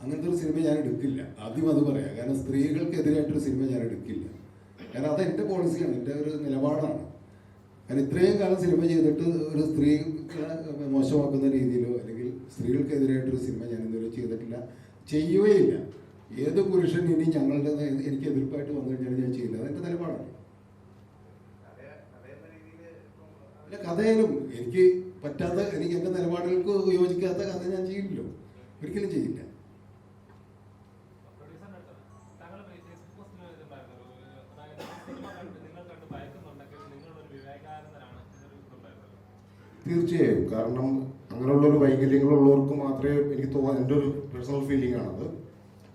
അങ്ങനത്തെ ഒരു സിനിമ ഞാൻ എടുക്കില്ല. ആദ്യം അത് പറയാം. കാരണം സ്ത്രീകൾക്കെതിരായിട്ടൊരു സിനിമ ഞാൻ എടുക്കില്ല. കാരണം അത് എന്റെ പോളിസിയാണ് എന്റെ ഒരു നിലപാടാണ്. കാരണം ഇത്രയും കാലം സിനിമ ചെയ്തിട്ട് ഒരു സ്ത്രീ മോശമാക്കുന്ന രീതിയിലോ അല്ലെങ്കിൽ സ്ത്രീകൾക്കെതിരായിട്ടൊരു സിനിമ ഞാൻ ഇതുവരെ ചെയ്തിട്ടില്ല. ചെയ്യുകയില്ല. ഏത് പുരുഷൻ ഇനി ഞങ്ങളുടെ എനിക്ക് എതിർപ്പായിട്ട് വന്നു കഴിഞ്ഞാൽ ഞാൻ ചെയ്യില്ല. അതെന്റെ നിലപാടാണ്. അല്ല കഥയിലും എനിക്ക് പറ്റാത്ത എനിക്ക് എന്റെ നിലപാടുകൾക്ക് യോജിക്കാത്ത കഥ ഞാൻ ചെയ്യില്ലല്ലോ. ഒരിക്കലും ചെയ്യില്ല. തീർച്ചയായും. കാരണം അങ്ങനെയുള്ളൊരു വൈകല്യങ്ങളുള്ളവർക്ക് മാത്രമേ എനിക്ക് തോന്നുന്നു എന്റെ ഒരു പേഴ്സണൽ ഫീലിംഗ് ആണത്.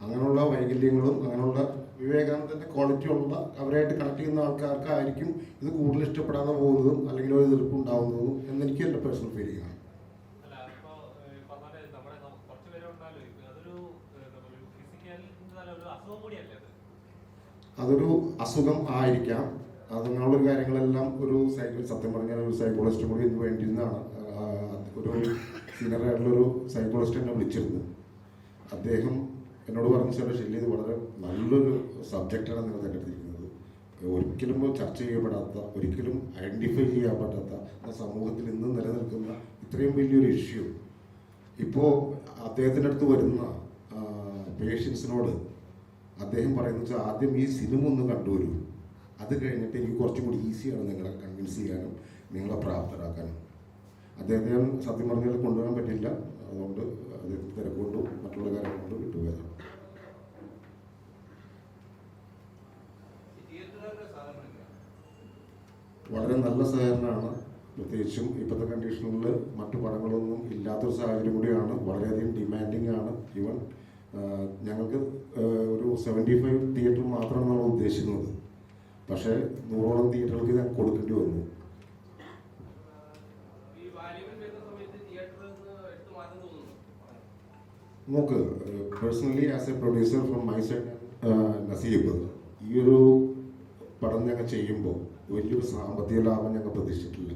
അങ്ങനെയുള്ള വൈകല്യങ്ങളും അങ്ങനെയുള്ള വിവേകാനന്ദന്റെ ക്വാളിറ്റി ഉള്ള അവരായിട്ട് കണക്ട് ചെയ്യുന്ന ആൾക്കാർക്കായിരിക്കും ഇത് കൂടുതൽ ഇഷ്ടപ്പെടാതെ പോകുന്നതും അല്ലെങ്കിൽ ഒരു എതിർപ്പ് ഉണ്ടാവുന്നതും എന്നെനിക്ക് എന്റെ പേഴ്സണൽ ഫീലിംഗ് ആണ്. അതൊരു അസുഖം ആയിരിക്കാം. അങ്ങനെയുള്ള കാര്യങ്ങളെല്ലാം ഒരു സൈക്കോ സത്യം പറഞ്ഞാൽ ഒരു സൈക്കോളജിസ്റ്റ് കൂടി ഇതിന് വേണ്ടിയിരുന്നാണ് ഒരു സീനിയർ ആയിട്ടുള്ളൊരു സൈക്കോളജിസ്റ്റ് എന്നെ വിളിച്ചിരുന്നു അദ്ദേഹം എന്നോട് പറഞ്ഞ സാർ ഷെല്ലി ഇത് വളരെ നല്ലൊരു സബ്ജക്റ്റാണ് നിങ്ങൾ തിരഞ്ഞെടുത്തിരിക്കുന്നത് ഒരിക്കലും ചർച്ച ചെയ്യപ്പെടാത്ത ഒരിക്കലും ഐഡന്റിഫൈ ചെയ്യാൻ പറ്റാത്ത സമൂഹത്തിൽ ഇന്ന് നിലനിൽക്കുന്ന ഇത്രയും വലിയൊരു ഇഷ്യൂ ഇപ്പോൾ അദ്ദേഹത്തിന്റെ അടുത്ത് വരുന്ന പേഷ്യൻസിനോട് അദ്ദേഹം പറയുന്നത് വെച്ചാൽ ആദ്യം ഈ സിനിമ ഒന്ന് കണ്ടുവരൂ. അത് കഴിഞ്ഞിട്ട് എനിക്ക് കുറച്ചും കൂടി ഈസിയാണ് നിങ്ങളെ കൺവിൻസ് ചെയ്യാനും നിങ്ങളെ പ്രാപ്തരാക്കാനും. അദ്ദേഹത്തെ സത്യം പറഞ്ഞാൽ കൊണ്ടുവരാൻ പറ്റില്ല. അതുകൊണ്ട് അദ്ദേഹത്തിന് തിരക്കുകൊണ്ടും മറ്റുള്ള കാര്യങ്ങൾ കൊണ്ടും വിട്ടുപോയതാണ് വളരെ നല്ല സഹകരണമാണ്. പ്രത്യേകിച്ചും ഇപ്പോഴത്തെ കണ്ടീഷനിൽ മറ്റു പടങ്ങളൊന്നും ഇല്ലാത്തൊരു സാഹചര്യം കൂടിയാണ്. വളരെയധികം ഡിമാൻഡിങ് ആണ്. ഈവൻ ഞങ്ങൾക്ക് ഒരു സെവന്റി ഫൈവ് തിയേറ്റർ മാത്രമാണ് ഉദ്ദേശിക്കുന്നത്. പക്ഷേ നൂറോളം തിയേറ്ററുകൾക്ക് ഞാൻ കൊടുക്കേണ്ടി വന്നു. നോക്ക് personally as a producer from my side Naseeb ഈ ഒരു പടം ഞങ്ങൾ ചെയ്യുമ്പോൾ വലിയൊരു സാമ്പത്തിക ലാഭം ഞങ്ങൾ പ്രതീക്ഷിച്ചിട്ടില്ല.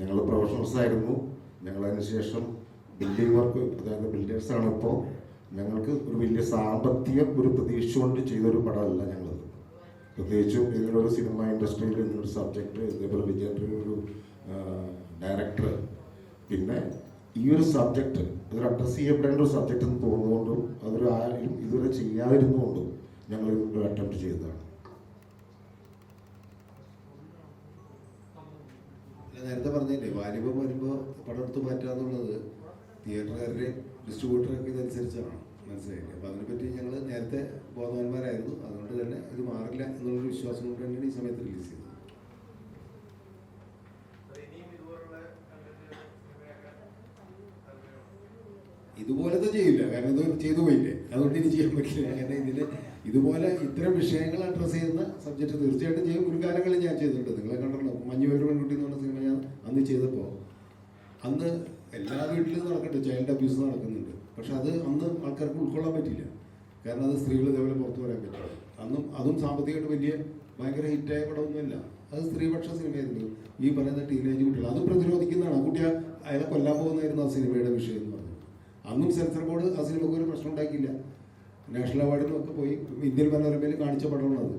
ഞങ്ങൾ പ്രൊഫഷണൽസ് ആയിരുന്നു. ഞങ്ങൾ അതിനുശേഷം ബിൽഡിംഗ് വർക്ക് അതായത് ബിൽഡേഴ്സാണ് ഇപ്പോൾ. ഞങ്ങൾക്ക് ഒരു വലിയ സാമ്പത്തിക ഒരു പ്രതീക്ഷ കൊണ്ട് ചെയ്തൊരു പടമല്ല ഞങ്ങളത് പ്രത്യേകിച്ചും ഇതിനൊരു സിനിമ ഇൻഡസ്ട്രിയിൽ നിന്നൊരു സബ്ജക്റ്റ് ഇതേപോലെ വിജയന്റെ ഒരു ഡയറക്ടർ പിന്നെ ഈ ഒരു സബ്ജക്റ്റ് ഇതൊരു അഡ്രസ് ചെയ്യപ്പെടേണ്ട ഒരു സബ്ജക്റ്റ് എന്ന് തോന്നുന്നുകൊണ്ടും അതൊരു ആരും ഇതുവരെ ചെയ്യാതിരുന്നുകൊണ്ടും ഞങ്ങൾ ഇതൊരു അറ്റംപ്റ്റ് ചെയ്തതാണ്. നേരത്തെ പറഞ്ഞില്ലേ വാലിബം വരുമ്പോൾ പടം എടുത്ത് മാറ്റുക എന്നുള്ളത് തിയേറ്ററുകാരുടെയും ഡിസ്ട്രിബ്യൂട്ടറൊക്കെ ഇതനുസരിച്ചാണ്. മനസ്സിലായില്ലേ? അപ്പോൾ അതിനെപ്പറ്റി ഞങ്ങൾ നേരത്തെ ബോധവാന്മാരായിരുന്നു. അതുകൊണ്ട് തന്നെ ഇത് മാറില്ല എന്നുള്ളൊരു വിശ്വാസം കൊണ്ട് തന്നെയാണ് ഈ സമയത്ത് റിലീസ് ചെയ്തത്? ഇതുപോലത്തെ ചെയ്യില്ല. കാരണം ഇത് ചെയ്തു പോയില്ലേ? അതുകൊണ്ട് ഇനി ചെയ്യാൻ പറ്റില്ല. കാരണം ഇതിൽ ഇതുപോലെ ഇത്തരം വിഷയങ്ങൾ അഡ്രസ്സ് ചെയ്യുന്ന സബ്ജക്റ്റ് തീർച്ചയായിട്ടും ചെയ്യും. ഒരു കാലങ്ങളിൽ ഞാൻ ചെയ്തിട്ടുണ്ട്. നിങ്ങളെ കണ്ടല്ലോ. മഞ്ഞു ഒരു പെൺകുട്ടി എന്ന് പറഞ്ഞ സിനിമ ഞാൻ അന്ന് ചെയ്തപ്പോൾ അന്ന് എല്ലാ വീട്ടിലും നടക്കട്ടെ. ചൈൽഡ് അബ്യൂസ് നടക്കുന്നുണ്ട്. പക്ഷെ അത് അന്ന് ആൾക്കാർക്ക് ഉൾക്കൊള്ളാൻ പറ്റില്ല കാരണം അത് സ്ത്രീകൾ ഇതേപോലെ പുറത്തു പറയാൻ പറ്റില്ല. അന്നും അതും സാമ്പത്തികമായിട്ട് വലിയ ഭയങ്കര ഹിറ്റായ പടമൊന്നുമില്ല. അത് സ്ത്രീപക്ഷ സിനിമയായിരുന്നു. ഈ പറയുന്ന ടീനേജ് കുട്ടികൾ. അത് പ്രതിരോധിക്കുന്നതാണ്. ആ കുട്ടി അയാളെ കൊല്ലാൻ പോകുന്നതായിരുന്നു ആ സിനിമയുടെ വിഷയം എന്ന് പറഞ്ഞു അന്നും സെൻസർ ബോർഡ് ആ സിനിമക്ക് ഒരു പ്രശ്നം ഉണ്ടാക്കിയില്ല. നാഷണൽ അവാർഡിനും ഒക്കെ പോയി ഇന്ത്യൻ മനോരമയിൽ കാണിച്ച പടമാണത്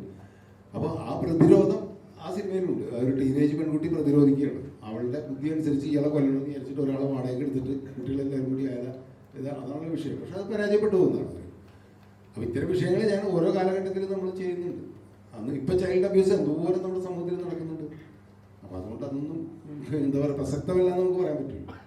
അപ്പോൾ ആ പ്രതിരോധം ആ സിനിമയിലുണ്ട്. ഒരു ടീനേജ് പെൺകുട്ടി പ്രതിരോധിക്കുകയാണ്. അവളുടെ ബുദ്ധി അനുസരിച്ച് ഇയാളെ കൊല്ലണം എന്ന് വിചാരിച്ചിട്ട് ഒരാളെ വാടകയ്ക്ക് എടുത്തിട്ട് കുട്ടികളെല്ലാവരും കൂടി അയാളെ ഇതാ അതാണ് വിഷയം. പക്ഷെ അത് പരാജയപ്പെട്ടു പോകുന്നതാണ്. അപ്പോൾ ഇത്തരം വിഷയങ്ങൾ ഞാൻ ഓരോ കാലഘട്ടത്തിലും നമ്മൾ ചെയ്യുന്നുണ്ട്. അന്ന് ഇപ്പോൾ ചൈൽഡ് അബ്യൂസ് എന്തോരം നമ്മുടെ സമൂഹത്തിൽ നടക്കുന്നുണ്ട്. അപ്പോൾ അതുകൊണ്ട് അതൊന്നും എന്താ പറയുക പ്രസക്തമല്ല നമുക്ക് പറയാൻ പറ്റില്ല.